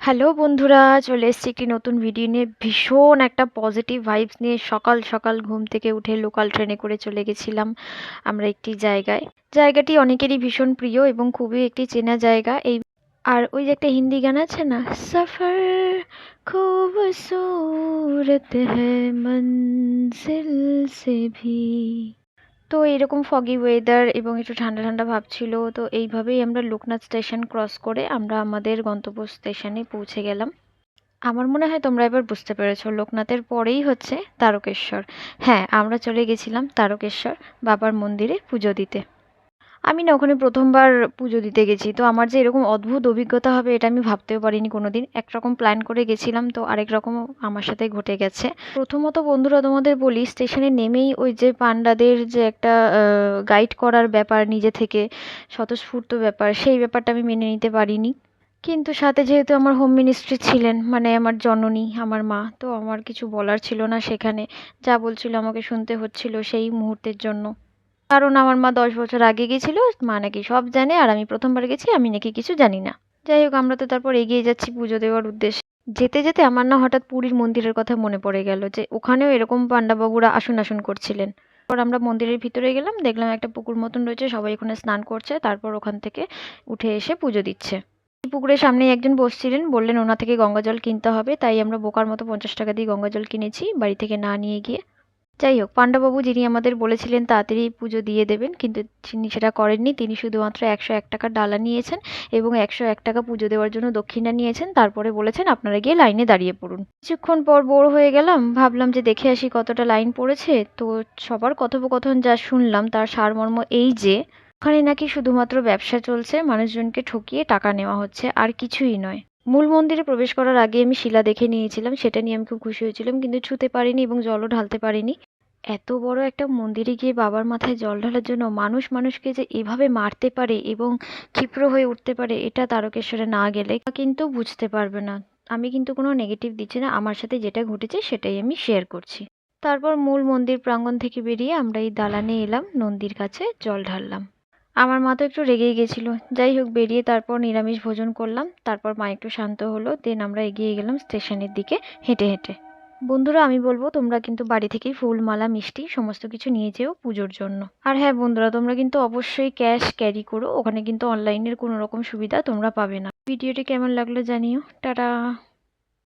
Hello বন্ধুরা, চলে এসেছি একটি নতুন ভিডিও নিয়ে। ভীষণ একটা পজিটিভ ভাইবস নিয়ে সকাল সকাল ঘুম থেকে উঠে লোকাল ট্রেনে করে চলে গেছিলাম আমরা একটি জায়গায়। জায়গাটি অনেকেরই ভীষণ প্রিয় এবং খুবই একটি চেনা জায়গা। এই আর ওই যে একটা হিন্দি গান আছে না? সফর খুবসুরত হ্যায়, মঞ্জিল সে ভি। তো এরকম ফগি ওয়েদার এবং একটু ঠান্ডা ঠান্ডা ভাব ছিল, তো এইভাবেই আমরা লোকনাথ স্টেশন ক্রস করে আমরা আমাদের গন্তব্য স্টেশনে পৌঁছে গেলাম। আমার মনে হয় তোমরা এবার বুঝতে পেরেছ, লোকনাথের পরেই হচ্ছে তারকেশ্বর। হ্যাঁ আমরা চলে গেছিলাম তারকেশ্বর বাবার মন্দিরে পুজো দিতে। আমি না ওখানে প্রথমবার পুজো দিতে গেছি, তো আমার যে এরকম অদ্ভুত অভিজ্ঞতা হবে এটা আমি ভাবতেও পারিনি কোনোদিন। একরকম প্ল্যান করে গেছিলাম, তো আরেক রকম আমার সাথে ঘটে গেছে। প্রথমত বন্ধুরা তোমাদের বলি, স্টেশনে নেমেই ওই যে পান্ডাদের যে একটা গাইড করার ব্যাপার, নিজে থেকে স্বতঃস্ফূর্ত ব্যাপার, সেই ব্যাপারটা আমি মেনে নিতে পারিনি। কিন্তু সাথে যেহেতু আমার হোম মিনিস্ট্রি ছিলেন মানে আমার জননী, আমার মা, তো আমার কিছু বলার ছিল না সেখানে। যা বলছিল আমাকে শুনতে হচ্ছিল সেই মুহূর্তের জন্য। কারণ আমার মা দশ বছর আগে গেছিল, মা নাকি সব জানে, আর আমি প্রথমবার গেছি, আমি নাকি কিছু জানি না। যাই হোক, আমরা তো তারপর এগিয়ে যাচ্ছি পুজো দেওয়ার উদ্দেশ্যে। যেতে যেতে আমার না হঠাৎ পুরীর মন্দিরের কথা মনে পড়ে গেল যে, ওখানেও এরকম পাণ্ডাবাবুরা আসন আসন করছিলেন। তারপর আমরা মন্দিরের ভিতরে গেলাম, দেখলাম একটা পুকুর মতন রয়েছে, সবাই ওখানে স্নান করছে, তারপর ওখান থেকে উঠে এসে পুজো দিচ্ছে। পুকুরের সামনেই একজন বসছিলেন, বললেন ওনা থেকে গঙ্গা জল কিনতে হবে। তাই আমরা বোকার মতো পঞ্চাশ টাকা দিয়ে গঙ্গা জল কিনেছি, বাড়ি থেকে না নিয়ে গিয়ে। যাই হোক পাণ্ডাবাবু যিনি আমাদের বলেছিলেন তাড়াতাড়ি পুজো দিয়ে দেবেন, কিন্তু তিনি সেটা করেননি। তিনি শুধুমাত্র একশো এক টাকার ডালা নিয়েছেন এবং একশো এক টাকা পুজো দেওয়ার জন্য দক্ষিণা নিয়েছেন। তারপরে বলেছেন, আপনারা গিয়ে লাইনে দাঁড়িয়ে পড়ুন। কিছুক্ষণ পর বোর হয়ে গেলাম। ভাবলাম যে দেখে আসি কতটা লাইন পড়েছে। তো সবার কথোপকথন যা শুনলাম, তার সারমর্ম এই যে, ওখানে নাকি শুধুমাত্র ব্যবসা চলছে, মানুষজনকে ঠকিয়ে টাকা নেওয়া হচ্ছে, আর কিছুই নয়। মূল মন্দিরে প্রবেশ করার আগে আমি শিলা দেখে নিয়েছিলাম, সেটা নিয়ে আমি খুব খুশি হয়েছিলাম, কিন্তু ছুতে পারিনি এবং জলও ঢালতে পারিনি। এত বড় একটা মন্দিরে গিয়ে বাবার মাথায় জল ঢালার জন্য মানুষ মানুষকে যে এভাবে মারতে পারে এবং ক্ষিপ্র হয়ে উঠতে পারে, এটা তারকেশ্বরে না গেলে কিন্তু বুঝতে পারবে না। আমি কিন্তু কোনো নেগেটিভ দিচ্ছি না, আমার সাথে যেটা ঘটেছে সেটাই আমি শেয়ার করছি। তারপর মূল মন্দির প্রাঙ্গণ থেকে বেরিয়ে আমরা এই দালানে এলাম, নন্দীর কাছে জল ঢাললাম। আমার মা তো একটু রেগেই গেছিল। যাই হোক, বেরিয়ে তারপর নিরামিষ ভোজন করলাম। তারপর মা একটু শান্ত হলো, দেন আমরা এগিয়ে গেলাম স্টেশনের দিকে হেঁটে হেঁটে। বন্ধুরা, আমি বলব তোমরা কিন্তু বাড়ি থেকেই ফুল, মালা, মিষ্টি সমস্ত কিছু নিয়ে যেও পুজোর জন্য। আর হ্যাঁ বন্ধুরা, তোমরা কিন্তু অবশ্যই ক্যাশ ক্যারি করো। ওখানে কিন্তু অনলাইনের কোনো রকম সুবিধা তোমরা পাবে না। ভিডিওটি কেমন লাগল জানিও। টাটা!